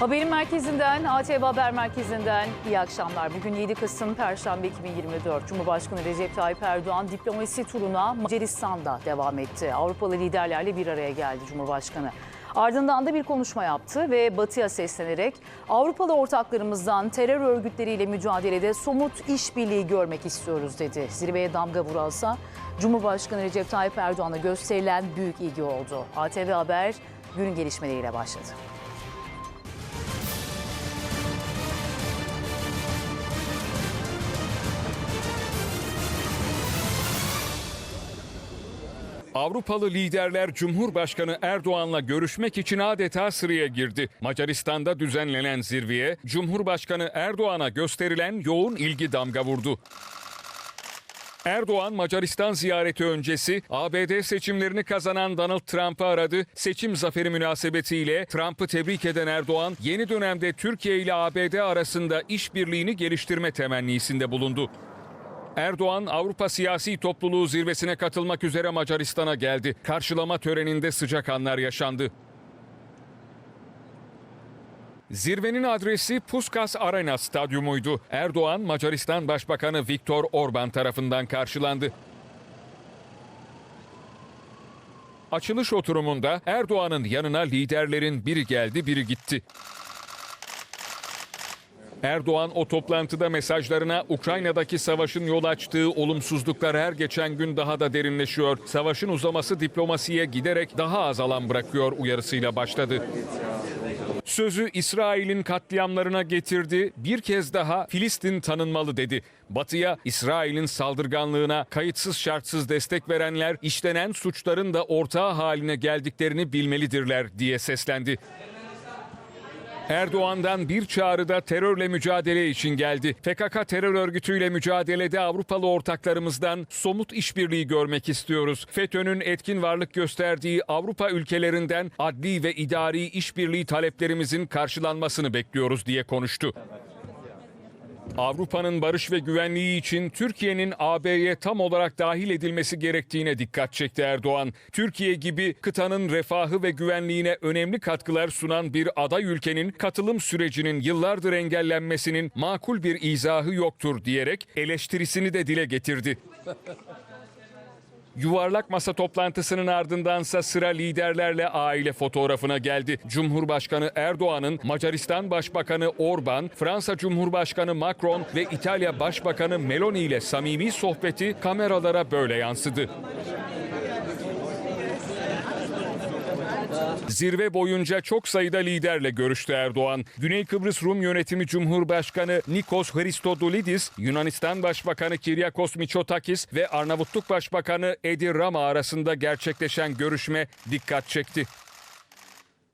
Haberin merkezinden, ATV Haber Merkezi'nden iyi akşamlar. Bugün 7 Kasım Perşembe 2024. Cumhurbaşkanı Recep Tayyip Erdoğan diplomasi turuna Macaristan'da devam etti. Avrupalı liderlerle bir araya geldi Cumhurbaşkanı. Ardından da bir konuşma yaptı ve Batı'ya seslenerek Avrupalı ortaklarımızdan terör örgütleriyle mücadelede somut işbirliği görmek istiyoruz dedi. Zirveye damga vuralsa Cumhurbaşkanı Recep Tayyip Erdoğan'a gösterilen büyük ilgi oldu. ATV Haber günün gelişmeleriyle başladı. Avrupalı liderler Cumhurbaşkanı Erdoğan'la görüşmek için adeta sıraya girdi. Macaristan'da düzenlenen zirveye Cumhurbaşkanı Erdoğan'a gösterilen yoğun ilgi damga vurdu. Erdoğan Macaristan ziyareti öncesi ABD seçimlerini kazanan Donald Trump'ı aradı. Seçim zaferi münasebetiyle Trump'ı tebrik eden Erdoğan yeni dönemde Türkiye ile ABD arasında işbirliğini geliştirme temennisinde bulundu. Erdoğan Avrupa Siyasi Topluluğu zirvesine katılmak üzere Macaristan'a geldi. Karşılama töreninde sıcak anlar yaşandı. Zirvenin adresi Puskas Arena Stadyumuydu. Erdoğan, Macaristan Başbakanı Viktor Orban tarafından karşılandı. Açılış oturumunda Erdoğan'ın yanına liderlerin biri geldi biri gitti. Erdoğan o toplantıda mesajlarına Ukrayna'daki savaşın yol açtığı olumsuzluklar her geçen gün daha da derinleşiyor. Savaşın uzaması diplomasiye giderek daha az alan bırakıyor uyarısıyla başladı. Sözü İsrail'in katliamlarına getirdi. Bir kez daha Filistin tanınmalı dedi. Batı'ya İsrail'in saldırganlığına kayıtsız şartsız destek verenler işlenen suçların da ortağı haline geldiklerini bilmelidirler diye seslendi. Erdoğan'dan bir çağrı da terörle mücadele için geldi. PKK terör örgütüyle mücadelede Avrupalı ortaklarımızdan somut işbirliği görmek istiyoruz. FETÖ'nün etkin varlık gösterdiği Avrupa ülkelerinden adli ve idari işbirliği taleplerimizin karşılanmasını bekliyoruz diye konuştu. Avrupa'nın barış ve güvenliği için Türkiye'nin AB'ye tam olarak dahil edilmesi gerektiğine dikkat çekti Erdoğan. Türkiye gibi kıtanın refahı ve güvenliğine önemli katkılar sunan bir aday ülkenin katılım sürecinin yıllardır engellenmesinin makul bir izahı yoktur diyerek eleştirisini de dile getirdi. Yuvarlak masa toplantısının ardındansa sıra liderlerle aile fotoğrafına geldi. Cumhurbaşkanı Erdoğan'ın Macaristan Başbakanı Orban, Fransa Cumhurbaşkanı Macron ve İtalya Başbakanı Meloni ile samimi sohbeti kameralara böyle yansıdı. Zirve boyunca çok sayıda liderle görüştü Erdoğan. Güney Kıbrıs Rum Yönetimi Cumhurbaşkanı Nikos Christodoulidis, Yunanistan Başbakanı Kyriakos Mitsotakis ve Arnavutluk Başbakanı Edi Rama arasında gerçekleşen görüşme dikkat çekti.